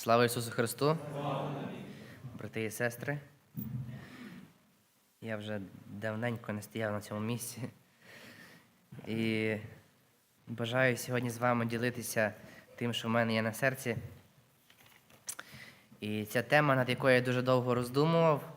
Слава Ісусу Христу! Брати і сестри. Я вже давненько не стояв на цьому місці. І бажаю сьогодні з вами ділитися тим, що в мене є на серці. І ця тема, над якою я дуже довго роздумував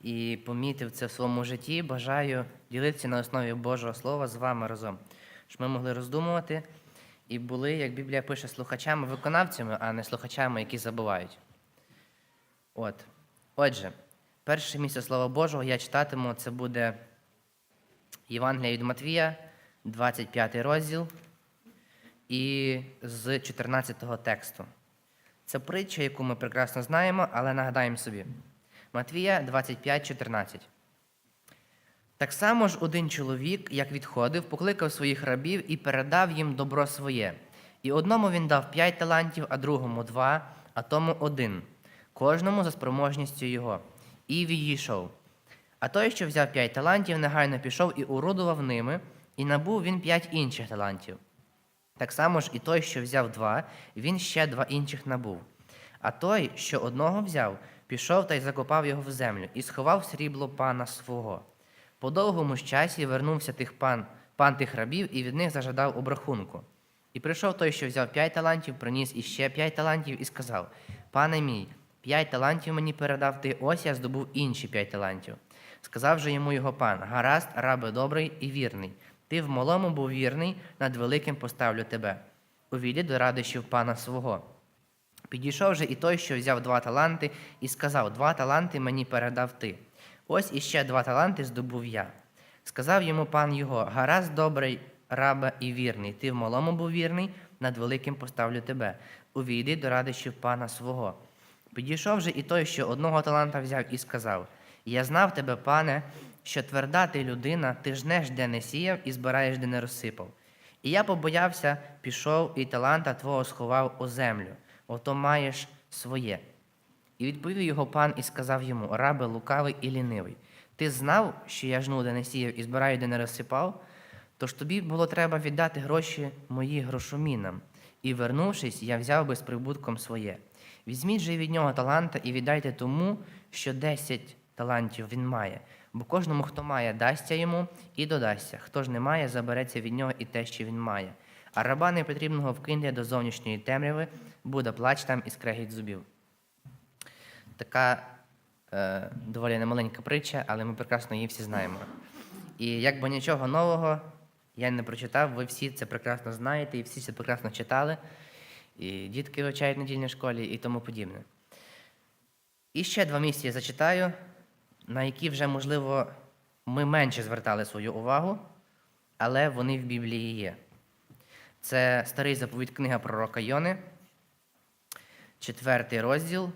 і помітив це в своєму житті, бажаю ділитися на основі Божого Слова з вами разом. Щоб ми могли роздумувати і були, як Біблія пише, слухачами-виконавцями, а не слухачами, які забувають. От. Отже, перше місце Слова Божого я читатиму, це буде Євангелія від Матвія, 25 розділ і з 14 тексту. Це притча, яку ми прекрасно знаємо, але нагадаємо собі. Матвія 25, 14. Так само ж один чоловік, як відходив, покликав своїх рабів і передав їм добро своє. І одному він дав п'ять талантів, а другому два, а тому один, кожному за спроможністю його, і відійшов. А той, що взяв п'ять талантів, негайно пішов і урудував ними, і набув він п'ять інших талантів. Так само ж і той, що взяв два, він ще два інших набув. А той, що одного взяв, пішов та й закопав його в землю, і сховав срібло пана свого. По довгому ж часі вернувся тих пан, пан тих рабів і від них зажадав обрахунку. І прийшов той, що взяв п'ять талантів, приніс іще п'ять талантів і сказав: Пане мій, п'ять талантів мені передав ти, ось я здобув інші п'ять талантів. Сказав же йому його пан: Гаразд, рабе добрий і вірний. Ти в малому був вірний, над великим поставлю тебе. Увійди до радощів пана свого. Підійшов же і той, що взяв два таланти, і сказав: Два таланти мені передав ти. Ось іще два таланти здобув я. Сказав йому пан його: Гаразд, добрий, рабе і вірний. Ти в малому був вірний, над великим поставлю тебе. Увійди до радощів пана свого. Підійшов же і той, що одного таланта взяв, і сказав: Я знав тебе, пане, що тверда ти людина, ти жнеш, де не сіяв, і збираєш, де не розсипав. І я побоявся, пішов і таланта твого сховав у землю, ото маєш своє. І відповів його пан і сказав йому: Рабе лукавий і лінивий. Ти знав, що я жну, де не сіяв і збираю, де не розсипав? Тож тобі було треба віддати гроші мої грошомінам. І, вернувшись, я взяв би з прибутком своє. Візьміть же від нього таланта і віддайте тому, що десять талантів він має. Бо кожному, хто має, дасться йому і додасться. Хто ж не має, забереться від нього і те, що він має. А раба непотрібного вкиньте до зовнішньої темряви, буде плач там і скрегіть зубів. Така е, доволі немаленька притча, але ми прекрасно її всі знаємо. І якби нічого нового я не прочитав, ви всі це прекрасно знаєте і всі це прекрасно читали. І дітки вивчають недільній школі і тому подібне. І ще два місця я зачитаю, на які вже, можливо, ми менше звертали свою увагу, але вони в Біблії є. Це старий заповідь книга пророка Йони, четвертий розділ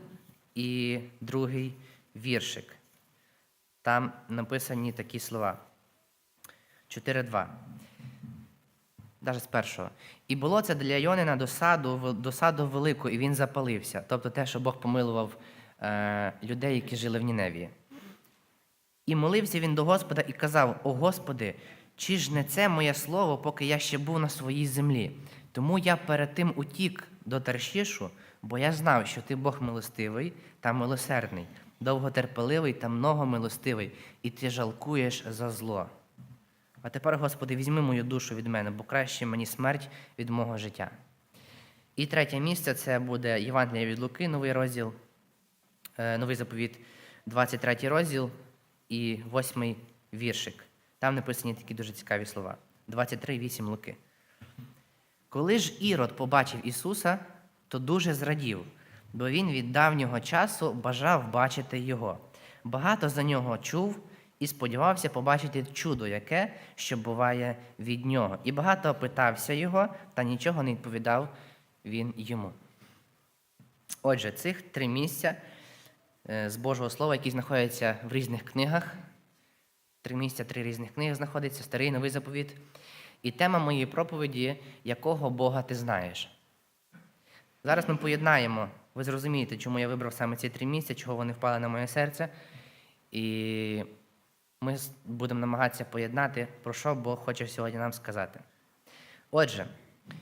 і другий віршик. Там написані такі слова. 4.2. Даже з першого. І було це для Йонина досаду, досаду велику, і він запалився. Тобто те, що Бог помилував е, людей, які жили в Ніневії. І молився він до Господа і казав: О Господи, чи ж не це моє слово, поки я ще був на своїй землі? Тому я перед тим утік до Таршішу, бо я знав, що ти Бог милостивий та милосердний, довготерпеливий та многомилостивий, і ти жалкуєш за зло. А тепер, Господи, візьми мою душу від мене, бо краще мені смерть від мого життя. І третє місце це буде Євангелія від Луки, новий розділ, е, новий заповіт, 23 розділ і 8 віршик. Там написані такі дуже цікаві слова. 23, Луки. Коли ж Ірод побачив Ісуса, то дуже зрадів, бо він від давнього часу бажав бачити Його. Багато за нього чув і сподівався побачити чудо, яке, що буває від нього. І багато питався його, та нічого не відповідав він йому. Отже, цих три місця е, з Божого Слова, які знаходяться в різних книгах. Три місця, три різних книги знаходяться, старий новий заповіт. І тема моєї проповіді якого Бога ти знаєш. Зараз ми поєднаємо, ви зрозумієте, чому я вибрав саме ці три місця, чого вони впали на моє серце. І ми будемо намагатися поєднати, про що Бог хоче сьогодні нам сказати. Отже,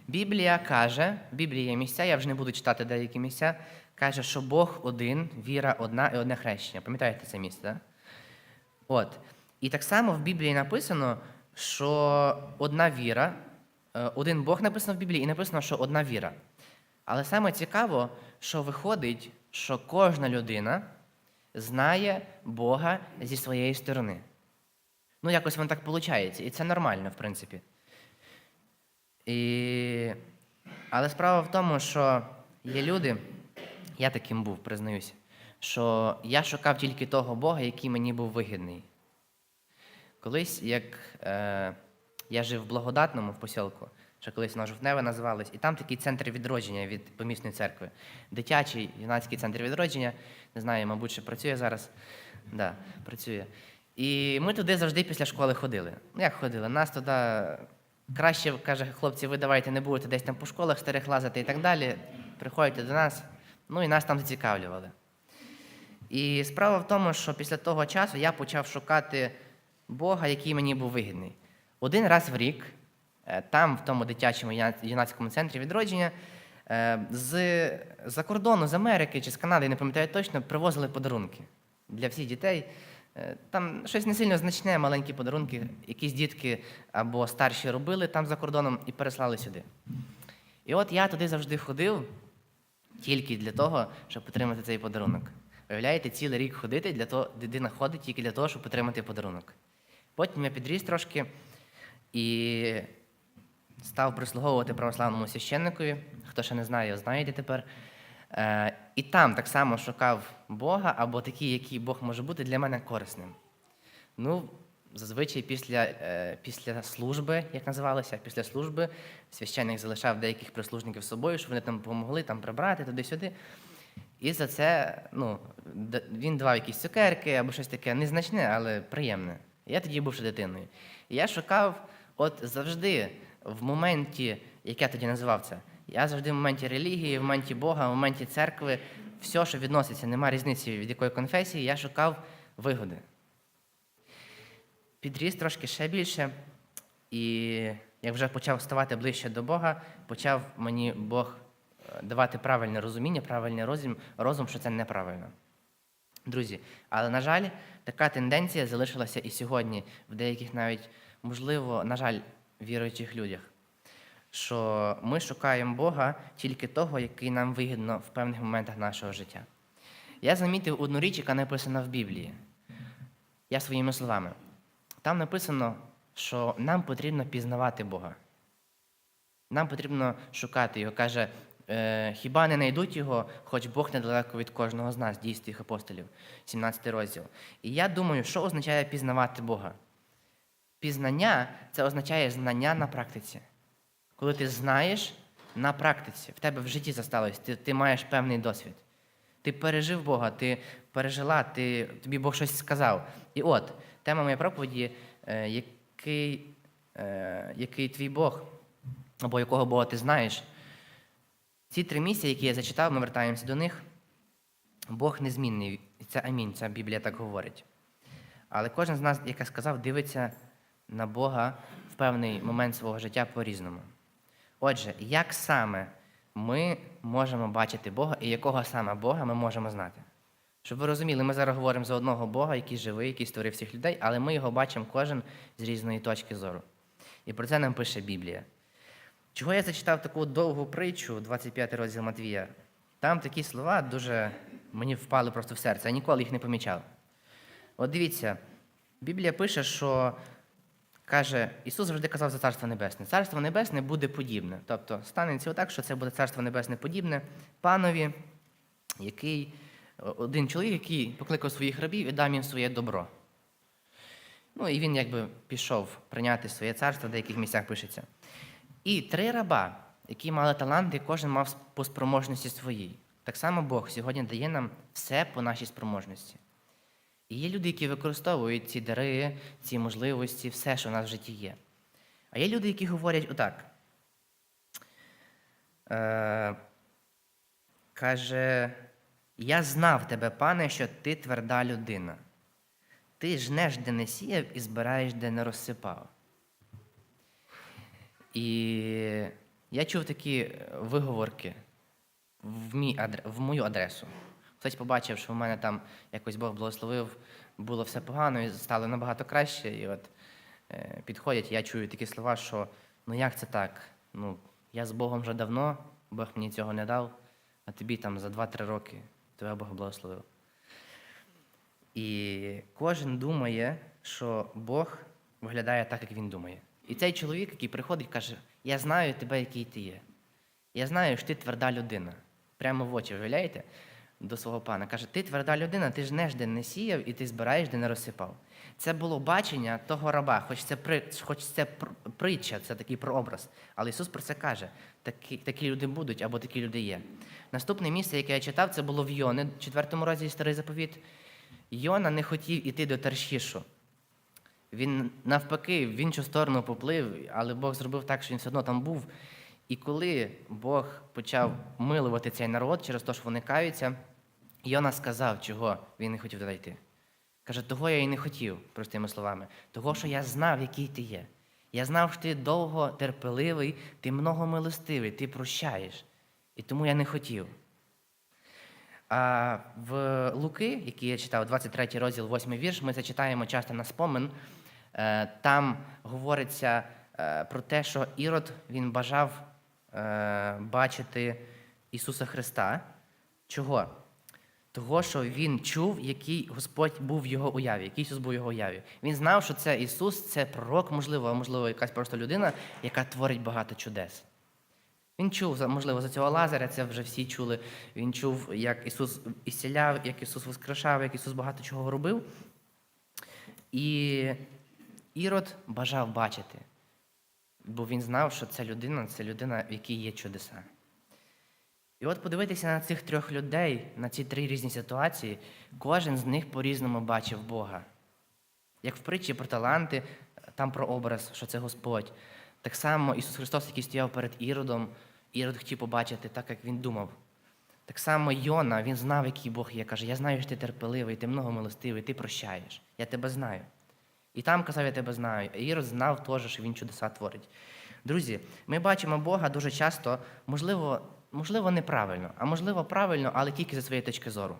Біблія каже, в Біблії є місця, я вже не буду читати деякі місця, каже, що Бог один, віра одна і одне хрещення. Пам'ятаєте це місце? Да? От. І так само в Біблії написано, що одна віра, е, один Бог написано в Біблії, і написано, що одна віра. Але саме цікаво, що виходить, що кожна людина знає Бога зі своєї сторони. Ну, якось воно так виходить, і це нормально, в принципі. І... Але справа в тому, що є люди, я таким був, признаюся, що я шукав тільки того Бога, який мені був вигідний. Колись, як е, я жив в Благодатному в посілку, що колись воно Жовтневе називалось, і там такий центр відродження від помісної церкви. Дитячий юнацький центр відродження. Не знаю, мабуть, ще працює зараз. Да, працює. І ми туди завжди після школи ходили. Ну, як ходили? Нас туди краще, каже, хлопці, ви давайте не будете десь там по школах старих лазити і так далі. Приходьте до нас. Ну і нас там зацікавлювали. І справа в тому, що після того часу я почав шукати Бога, який мені був вигідний. Один раз в рік, там, в тому дитячому юнацькому центрі відродження, е, з за кордону, з Америки чи з Канади, не пам'ятаю точно, привозили подарунки для всіх дітей. Е, Там щось не сильно значне, маленькі подарунки, якісь дітки або старші робили там за кордоном і переслали сюди. І от я туди завжди ходив тільки для того, щоб отримати цей подарунок. Виявляєте, цілий рік ходити для того, дитина ходить тільки для того, щоб отримати подарунок. Потім я підріс трошки і став прислуговувати православному священникові. Хто ще не знає, знаєте тепер. Е, і там так само шукав Бога або такий, який Бог може бути для мене корисним. Ну, зазвичай після, е, після служби, як називалося, після служби священник залишав деяких прислужників з собою, щоб вони там допомогли там прибрати туди-сюди. І за це ну, він давав якісь цукерки або щось таке незначне, але приємне. Я тоді був ще дитиною. І я шукав, от завжди, в моменті, як я тоді називав це, я завжди в моменті релігії, в моменті Бога, в моменті церкви, все, що відноситься, нема різниці від якої конфесії, я шукав вигоди. Підріс трошки ще більше, і як вже почав ставати ближче до Бога, почав мені Бог е, давати правильне розуміння, правильний розум, розум, що це неправильно. Друзі, але, на жаль, така тенденція залишилася і сьогодні в деяких навіть, можливо, на жаль, віруючих людях, що ми шукаємо Бога тільки того, який нам вигідно в певних моментах нашого життя. Я замітив одну річ, яка написана в Біблії. Я своїми словами. Там написано, що нам потрібно пізнавати Бога. Нам потрібно шукати його. Каже, е, хіба не знайдуть його, хоч Бог недалеко від кожного з нас, дійствих апостолів, 17 розділ. І я думаю, що означає пізнавати Бога? Пізнання це означає знання на практиці. Коли ти знаєш на практиці, в тебе в житті засталось, ти, ти маєш певний досвід. Ти пережив Бога, ти пережила, ти, тобі Бог щось сказав. І от, тема моєї проповіді, е, який, е, який твій Бог, або якого Бога ти знаєш. Ці три місця, які я зачитав, ми вертаємося до них. Бог незмінний. Це амінь, ця Біблія так говорить. Але кожен з нас, як я сказав, дивиться на Бога в певний момент свого життя по-різному. Отже, як саме ми можемо бачити Бога і якого саме Бога ми можемо знати? Щоб ви розуміли, ми зараз говоримо за одного Бога, який живий, який створив всіх людей, але ми його бачимо кожен з різної точки зору. І про це нам пише Біблія. Чого я зачитав таку довгу притчу, 25 розділ Матвія? Там такі слова дуже мені впали просто в серце, я ніколи їх не помічав. От дивіться, Біблія пише, що каже, Ісус завжди казав за Царство Небесне. Царство Небесне буде подібне. Тобто станеться отак, що це буде Царство Небесне подібне панові, який, один чоловік, який покликав своїх рабів і дав їм своє добро. Ну і він якби пішов прийняти своє царство, в деяких місцях пишеться. І три раба, які мали таланти, кожен мав по спроможності своїй. Так само Бог сьогодні дає нам все по нашій спроможності. І є люди, які використовують ці дари, ці можливості, все, що в нас в житті є. А є люди, які говорять отак. Е, каже, я знав тебе, пане, що ти тверда людина. Ти жнеш, де не сіяв, і збираєш, де не розсипав. І Я чув такі е, виговорки в, мій адре- в мою адресу. Хтось побачив, що в мене там якось Бог благословив, було все погано і стало набагато краще. І от е, підходять, я чую такі слова, що ну як це так? Ну, я з Богом вже давно, Бог мені цього не дав, а тобі там за 2-3 роки тебе Бог благословив. І кожен думає, що Бог виглядає так, як він думає. І цей чоловік, який приходить, каже: Я знаю тебе, який ти є. Я знаю, що ти тверда людина. Прямо в очі, уявляєте? До свого пана. Каже, ти тверда людина, ти ж неш де не сіяв і ти збираєш, де не розсипав. Це було бачення того раба, хоч це, при, хоч це пр- притча, це такий прообраз. Але Ісус про це каже: такі, такі люди будуть або такі люди є. Наступне місце, яке я читав, це було в Йони, 4 розділі старий заповіт. Йона не хотів іти до Таршішу. Він навпаки, в іншу сторону поплив, але Бог зробив так, що він все одно там був. І коли Бог почав милувати цей народ через те, що вони каються, Йона сказав, чого він не хотів туди йти. Каже, того я і не хотів, простими словами, того, що я знав, який ти є. Я знав, що ти довго терпеливий, ти многомилостивий, ти прощаєш. І тому я не хотів. А в Луки, який я читав, 23 розділ, 8 вірш, ми це читаємо часто на спомин. Е, Там говориться е, про те, що Ірод він бажав е, бачити Ісуса Христа. Чого? Того, що він чув, який Господь був в його уяві, який Ісус був в його уяві. Він знав, що це Ісус, це пророк, можливо, а можливо, якась просто людина, яка творить багато чудес. Він чув, можливо, за цього Лазаря, це вже всі чули. Він чув, як Ісус ісціляв, як Ісус воскрешав, як Ісус багато чого робив. І Ірод бажав бачити, бо він знав, що ця людина це людина, в якій є чудеса. І от подивитися на цих трьох людей, на ці три різні ситуації, кожен з них по-різному бачив Бога. Як в притчі про таланти, там про образ, що це Господь. Так само Ісус Христос, який стояв перед Іродом, Ірод хотів побачити так, як він думав. Так само Йона, він знав, який Бог є. Каже, я знаю, що ти терпеливий, ти многомилостивий, ти прощаєш. Я тебе знаю. І там казав, я тебе знаю. І Ірод знав теж, що він чудеса творить. Друзі, ми бачимо Бога дуже часто, можливо, можливо, неправильно, а можливо, правильно, але тільки зі своєї точки зору.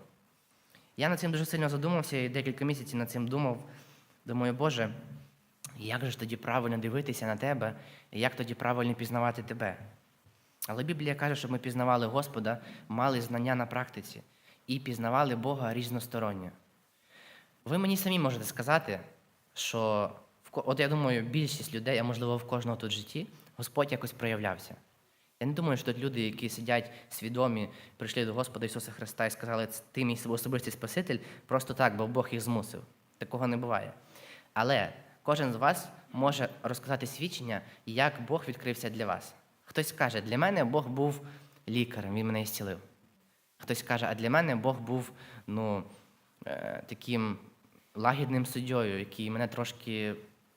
Я над цим дуже сильно задумався і декілька місяців над цим думав. Думаю, Боже, як же ж тоді правильно дивитися на тебе, і як тоді правильно пізнавати тебе? Але Біблія каже, щоб ми пізнавали Господа, мали знання на практиці і пізнавали Бога різносторонньо. Ви мені самі можете сказати, що от я думаю, більшість людей, а можливо в кожного тут житті, Господь якось проявлявся. Я не думаю, що тут люди, які сидять свідомі, прийшли до Господа Ісуса Христа і сказали, «Це ти мій особистий Спаситель, просто так, бо Бог їх змусив. Такого не буває. Але кожен з вас може розказати свідчення, як Бог відкрився для вас. Хтось скаже, для мене Бог був лікарем, він мене зцілив. Хтось каже, а для мене Бог був ну, е, таким лагідним суддєю, який мене трошки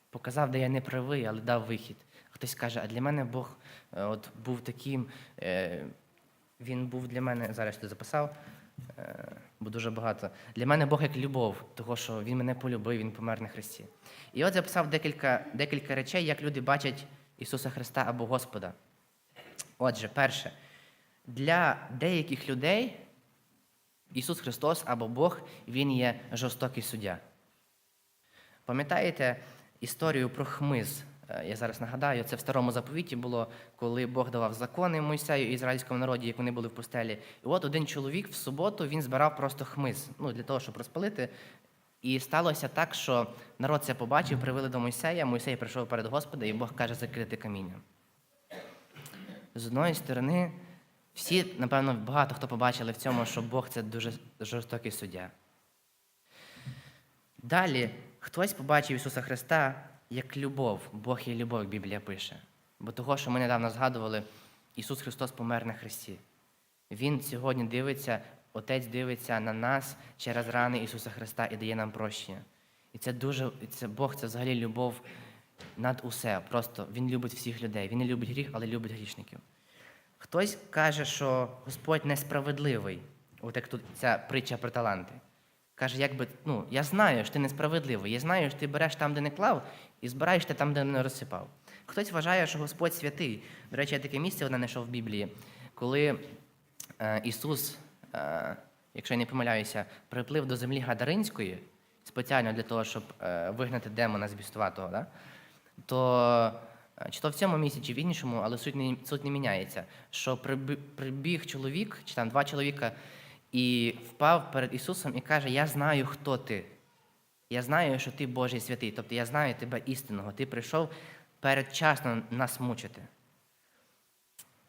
показав, де я не правий, але дав вихід. Хтось каже, а для мене Бог от, був таким, е, він був для мене, зараз тут записав, е, бо дуже багато. Для мене Бог як любов, того, що Він мене полюбив, Він помер на Христі. І от записав декілька, декілька речей, як люди бачать Ісуса Христа або Господа. Отже, перше, для деяких людей Ісус Христос або Бог, Він є жорстокий суддя. Пам'ятаєте історію про хмиз? Е, Я зараз нагадаю, це в старому заповіті було, коли Бог давав закони Мойсею і ізраїльському народі, як вони були в пустелі. І от один чоловік в суботу він збирав просто хмиз, ну для того, щоб розпалити. І сталося так, що народ це побачив, привели до Мойсея. Мойсей прийшов перед Господа, і Бог каже закрити камінням. З одної сторони, всі, напевно, багато хто побачили в цьому, що Бог це дуже жорстокий суддя. Далі хтось побачив Ісуса Христа як любов. Бог є любов, як Біблія пише. Бо того, що ми недавно згадували, Ісус Христос помер на Христі. Він сьогодні дивиться, Отець дивиться на нас через рани Ісуса Христа і дає нам прощення. І це дуже, це Бог, це взагалі любов над усе. Просто Він любить всіх людей. Він не любить гріх, але любить грішників. Хтось каже, що Господь несправедливий, от як тут ця притча про таланти. Каже, якби, ну, я знаю, що ти несправедливий, я знаю, що ти береш там, де не клав, і збираєш те там, де не розсипав. Хтось вважає, що Господь святий. До речі, я таке місце одне знайшов в Біблії, коли е, Ісус, е, якщо я не помиляюся, приплив до землі Гадаринської спеціально для того, щоб е, вигнати демона збістуватого, да? то е, чи то в цьому місці, чи в іншому, але суть не, суть не міняється. Що прибіг чоловік, чи там два чоловіка, і впав перед Ісусом і каже: Я знаю, хто ти. Я знаю, що ти Божий святий, тобто я знаю тебе істинного. Ти прийшов передчасно нас мучити.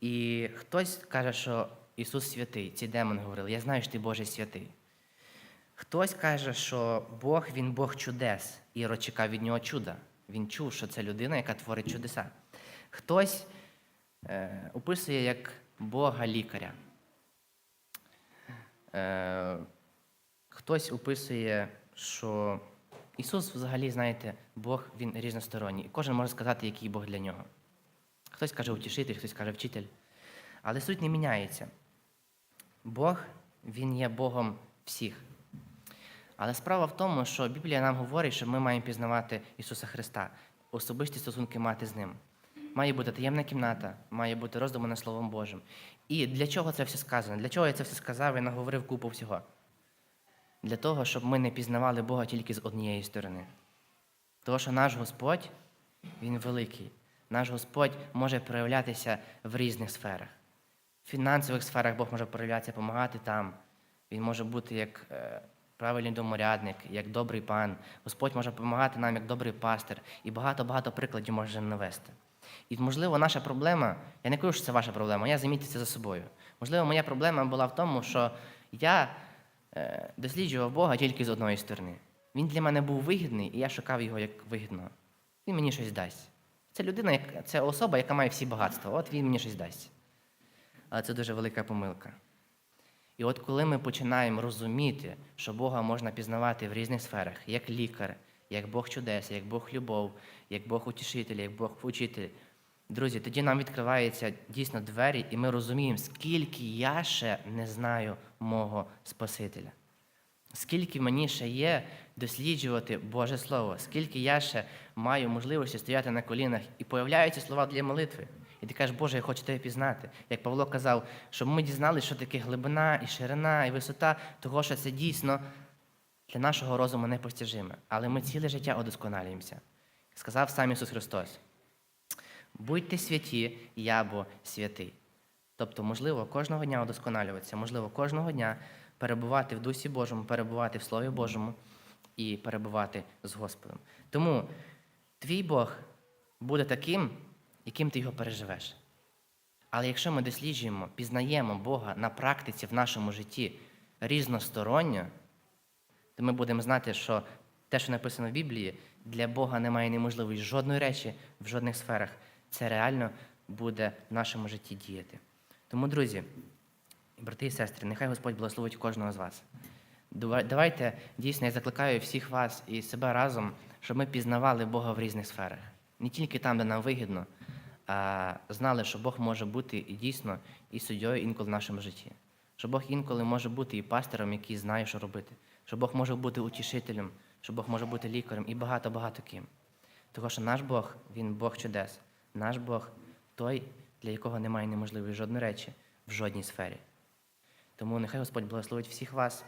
І хтось каже, що Ісус святий, ці демони говорили, я знаю, що ти Божий святий. Хтось каже, що Бог він Бог чудес, Ірод чекав від нього чуда. Він чув, що це людина, яка творить чудеса. Хтось е, описує як Бога лікаря. Е, хтось описує, що Ісус, взагалі, знаєте, Бог він різносторонній. І кожен може сказати, який Бог для нього. Хтось каже утішитель, хтось каже вчитель. Але суть не міняється. Бог, Він є Богом всіх. Але справа в тому, що Біблія нам говорить, що ми маємо пізнавати Ісуса Христа, особисті стосунки мати з Ним. Має бути таємна кімната, має бути роздумана Словом Божим. І для чого це все сказано? Для чого я це все сказав і наговорив купу всього? Для того, щоб ми не пізнавали Бога тільки з однієї сторони. Тому що наш Господь, Він великий. Наш Господь може проявлятися в різних сферах. В фінансових сферах Бог може проявлятися, допомагати там. Він може бути як е, правильний доморядник, як добрий пан. Господь може допомагати нам як добрий пастир. І багато-багато прикладів може навести. І, можливо, наша проблема, я не кажу, що це ваша проблема, я замітив це за собою. Можливо, моя проблема була в тому, що я е, досліджував Бога тільки з одної сторони. Він для мене був вигідний, і я шукав його як вигідного. Він мені щось дасть. Це людина, це особа, яка має всі багатства. От він мені щось дасть. Але це дуже велика помилка. І от коли ми починаємо розуміти, що Бога можна пізнавати в різних сферах, як лікар, як Бог чудес, як Бог любов, як Бог утішитель, як Бог учитель, друзі, тоді нам відкриваються дійсно двері, і ми розуміємо, скільки я ще не знаю мого Спасителя. Скільки мені ще є досліджувати Боже Слово, скільки я ще маю можливості стояти на колінах і появляються слова для молитви. І ти кажеш, Боже, я хочу тебе пізнати. Як Павло казав, щоб ми дізналися, що таке глибина, і ширина, і висота, того, що це дійсно для нашого розуму непостижиме. Але ми ціле життя удосконалюємося. Сказав сам Ісус Христос: будьте святі, я бо святий. Тобто, можливо, кожного дня удосконалюватися, можливо, кожного дня перебувати в Дусі Божому, перебувати в Слові Божому і перебувати з Господом. Тому твій Бог буде таким, яким ти його переживеш. Але якщо ми досліджуємо, пізнаємо Бога на практиці в нашому житті різносторонньо, то ми будемо знати, що те, що написано в Біблії, для Бога немає неможливої жодної речі в жодних сферах. Це реально буде в нашому житті діяти. Тому, друзі, брати і сестри, нехай Господь благословить кожного з вас. Давайте дійсно я закликаю всіх вас і себе разом, щоб ми пізнавали Бога в різних сферах. Не тільки там, де нам вигідно, а знали, що Бог може бути і дійсно і суддєю інколи в нашому житті. Що Бог інколи може бути і пастором, який знає, що робити. Що Бог може бути утішителем, що Бог може бути лікарем і багато-багато ким. Тому що наш Бог, Він Бог чудес. Наш Бог той, для якого немає неможливої жодної речі в жодній сфері. Тому нехай Господь благословить всіх вас.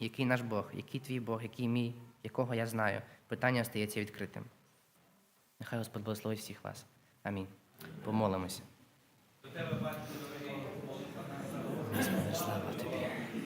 Який наш Бог, який твій Бог, який мій, якого я знаю. Питання остається відкритим. Нехай Господь благословить всіх вас. Амінь. Помолимося. Господи, слава